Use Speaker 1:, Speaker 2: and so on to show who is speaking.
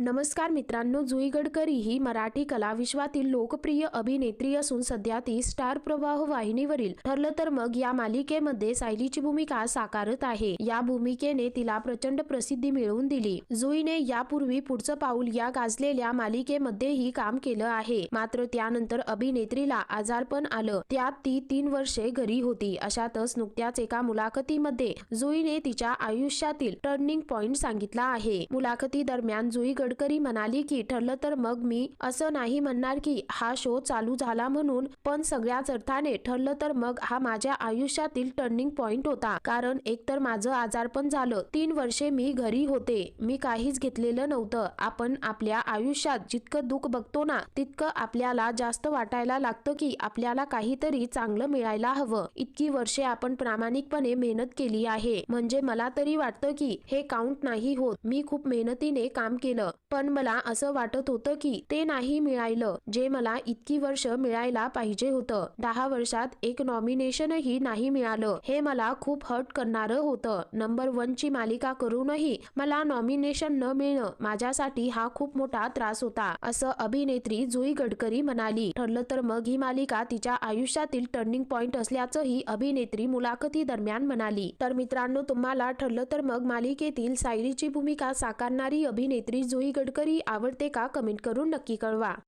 Speaker 1: नमस्कार मित्रांनो जुई गडकरी ही मराठी कला विश्वातील लोकप्रिय अभिनेत्री असून सध्या ती स्टार प्रवाह वाहिनीवरील ठरलं तर मग या मालिकेमध्ये सायलीची भूमिका साकारत आहे. या भूमिकेने तिला प्रचंड प्रसिद्धी मिळवून दिली. जुईने यापूर्वी पुढचं पाऊल या गाजलेल्या मालिकेमध्येही काम केलं आहे. मात्र त्यानंतर अभिनेत्रीला आजारपण आलं. त्यात ती तीन वर्षे घरी होती. अशातच नुकत्याच एका मुलाखतीमध्ये जुईने तिच्या आयुष्यातील टर्निंग पॉइंट सांगितला आहे. मुलाखती दरम्यान जुई गडकरी म्हणाली की ठरलं तर मग मी असं नाही म्हणणार की हा शो चालू झाला म्हणून पण सगळ्याच अर्थाने ठरलं तर मग हा माझ्या आयुष्यातील टर्निंग पॉइंट होता. कारण एकतर माझं आजारपण झालं. तीन वर्षे मी घरी होते. मी काहीच घेतलेलं नव्हतं. आपण आपल्या आयुष्यात जितकं दुःख बघतो ना तितकं आपल्याला जास्त वाटायला लागतं की आपल्याला काहीतरी चांगलं मिळायला हवं. इतकी वर्षे आपण प्रामाणिकपणे मेहनत केली आहे. म्हणजे मला तरी वाटतं की हे काउंट नाही होत. मी खूप मेहनतीने काम केलं. पण मला असं वाटत होतं की ते नाही मिळालं जे मला इतकी वर्ष मिळायला पाहिजे होतं. दहा वर्षात एक नॉमिनेशनही नाही मिळालं. हे मला खूप हर्ट करणारं होतं. नंबर वन ची मालिका करूनही मला नॉमिनेशन न मिळणं माझ्यासाठी हा खूप मोठा त्रास होता असं अभिनेत्री जुई गडकरी म्हणाली. ठरलं तर मग ही मालिका तिच्या आयुष्यातील टर्निंग पॉइंट असल्याचंही अभिनेत्री मुलाखती दरम्यान म्हणाली. तर मित्रांनो तुम्हाला ठरलं तर मग मालिकेतील सायलीची भूमिका साकारणारी अभिनेत्री जुई गडकरी आवडते का कमेंट करून नक्की कळवा.